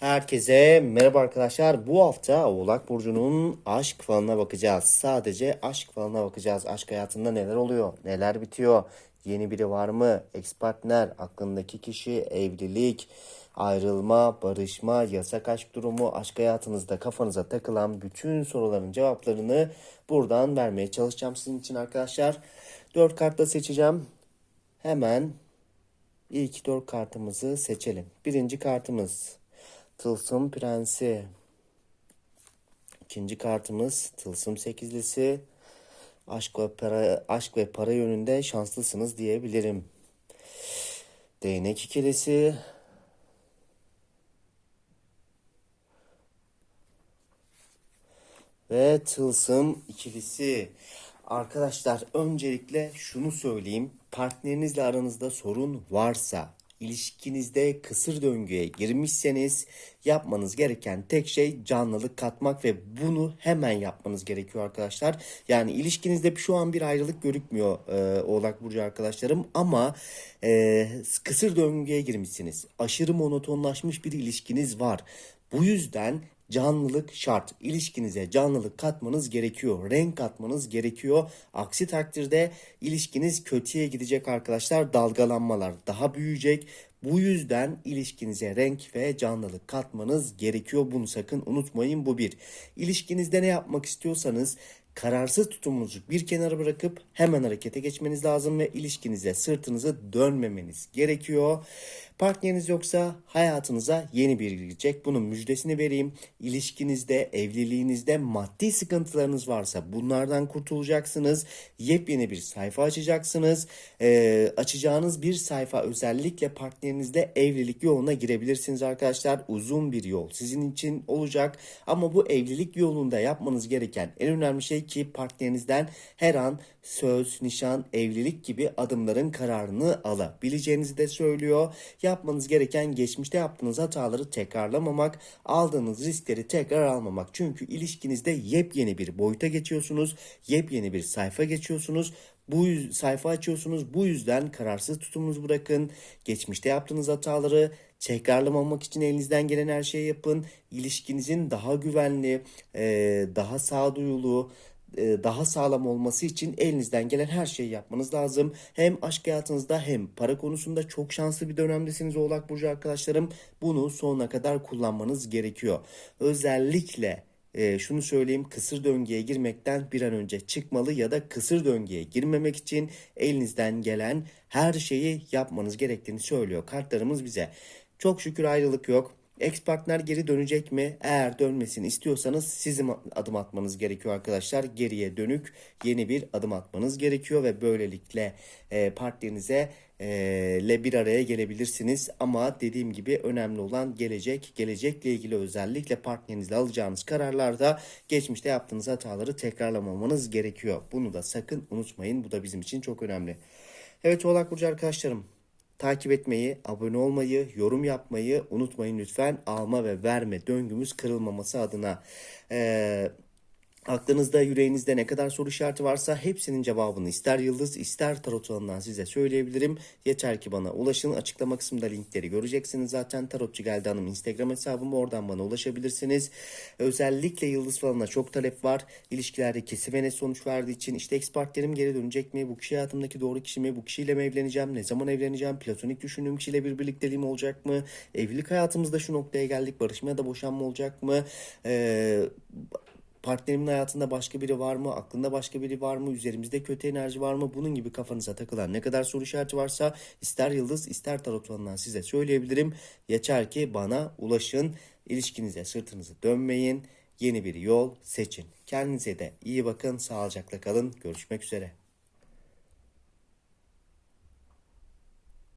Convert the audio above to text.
Herkese merhaba arkadaşlar. Bu hafta Oğlak Burcu'nun aşk falına bakacağız. Sadece aşk falına bakacağız. Aşk hayatında neler oluyor? Neler bitiyor? Yeni biri var mı? Ex partner, aklındaki kişi, evlilik, ayrılma, barışma, yasak aşk durumu, aşk hayatınızda kafanıza takılan bütün soruların cevaplarını buradan vermeye çalışacağım sizin için arkadaşlar. Dört kartla seçeceğim. Hemen ilk dört kartımızı seçelim. Birinci kartımız Tılsım Prensi. İkinci kartımız Tılsım Sekizlisi. Aşk ve para, aşk ve para yönünde şanslısınız diyebilirim. Değnek ikilisi. Ve Tılsım ikilisi. Arkadaşlar öncelikle şunu söyleyeyim. Partnerinizle aranızda sorun varsa, ilişkinizde kısır döngüye girmişseniz yapmanız gereken tek şey canlılık katmak ve bunu hemen yapmanız gerekiyor arkadaşlar. Yani ilişkinizde şu an bir ayrılık görükmüyor e, Oğlak Burcu arkadaşlarım ama e, kısır döngüye girmişsiniz. Aşırı monotonlaşmış bir ilişkiniz var. Bu yüzden canlılık şart. İlişkinize canlılık katmanız gerekiyor. Renk katmanız gerekiyor. Aksi takdirde ilişkiniz kötüye gidecek arkadaşlar. Dalgalanmalar daha büyüyecek. Bu yüzden ilişkinize renk ve canlılık katmanız gerekiyor. Bunu sakın unutmayın. Bu bir. İlişkinizde ne yapmak istiyorsanız kararsız tutumunuzu bir kenara bırakıp hemen harekete geçmeniz lazım ve ilişkinize sırtınızı dönmemeniz gerekiyor. Partneriniz yoksa hayatınıza yeni biri girecek. Bunun müjdesini vereyim. İlişkinizde, evliliğinizde maddi sıkıntılarınız varsa bunlardan kurtulacaksınız. Yepyeni bir sayfa açacaksınız. Ee, açacağınız bir sayfa özellikle partnerinizle evlilik yoluna girebilirsiniz arkadaşlar. Uzun bir yol sizin için olacak. Ama bu evlilik yolunda yapmanız gereken en önemli şey ki partnerinizden her an söz, nişan, evlilik gibi adımların kararını alabileceğinizi de söylüyor. Yapmanız gereken geçmişte yaptığınız hataları tekrarlamamak, aldığınız riskleri tekrar almamak. Çünkü ilişkinizde yepyeni bir boyuta geçiyorsunuz, yepyeni bir sayfa geçiyorsunuz. Bu sayfa açıyorsunuz. Bu yüzden kararsız tutumunuzu bırakın. Geçmişte yaptığınız hataları tekrarlamamak için elinizden gelen her şeyi yapın. İlişkinizin daha güvenli, eee, daha sağduyulu, e, daha sağlam olması için elinizden gelen her şeyi yapmanız lazım. Hem aşk hayatınızda hem para konusunda çok şanslı bir dönemdesiniz Oğlak Burcu arkadaşlarım. Bunu sonuna kadar kullanmanız gerekiyor. Özellikle e, şunu söyleyeyim kısır döngüye girmekten bir an önce çıkmalı ya da kısır döngüye girmemek için elinizden gelen her şeyi yapmanız gerektiğini söylüyor kartlarımız bize. Çok şükür ayrılık yok. Ex partner geri dönecek mi? Eğer dönmesini istiyorsanız sizin adım atmanız gerekiyor arkadaşlar. Geriye dönük yeni bir adım atmanız gerekiyor ve böylelikle e, partnerinize e, le bir araya gelebilirsiniz. Ama dediğim gibi önemli olan gelecek. Gelecekle ilgili özellikle partnerinizle alacağınız kararlarda geçmişte yaptığınız hataları tekrarlamamanız gerekiyor. Bunu da sakın unutmayın. Bu da bizim için çok önemli. Evet Oğlak Burcu arkadaşlarım. Takip etmeyi, abone olmayı, yorum yapmayı unutmayın lütfen. Alma ve verme döngümüz kırılmaması adına. Ee, aklınızda, yüreğinizde ne kadar soru işareti varsa hepsinin cevabını ister yıldız ister tarot alanından size söyleyebilirim. Yeter ki bana ulaşın. Açıklama kısmında linkleri göreceksiniz zaten. Tarotçu Geldi Hanım Instagram hesabım oradan bana ulaşabilirsiniz. Özellikle yıldız falanına çok talep var. İlişkilerde kesin ve net sonuç verdiği için işte ex partnerim geri dönecek mi? Bu kişi hayatımdaki doğru kişi mi? Bu kişiyle mi evleneceğim? Ne zaman evleneceğim? Platonik düşündüğüm kişiyle bir birlikteliğim olacak mı? Evlilik hayatımızda şu noktaya geldik. Barışma ya da boşanma olacak mı? Ee, partnerimin hayatında başka biri var mı? Aklında başka biri var mı? Üzerimizde kötü enerji var mı? Bunun gibi kafanıza takılan ne kadar soru işareti varsa ister yıldız ister tarot alanından size söyleyebilirim. Yeter ki bana ulaşın. İlişkinize sırtınızı dönmeyin. Yeni bir yol seçin. Kendinize de iyi bakın. Sağlıcakla kalın. Görüşmek üzere.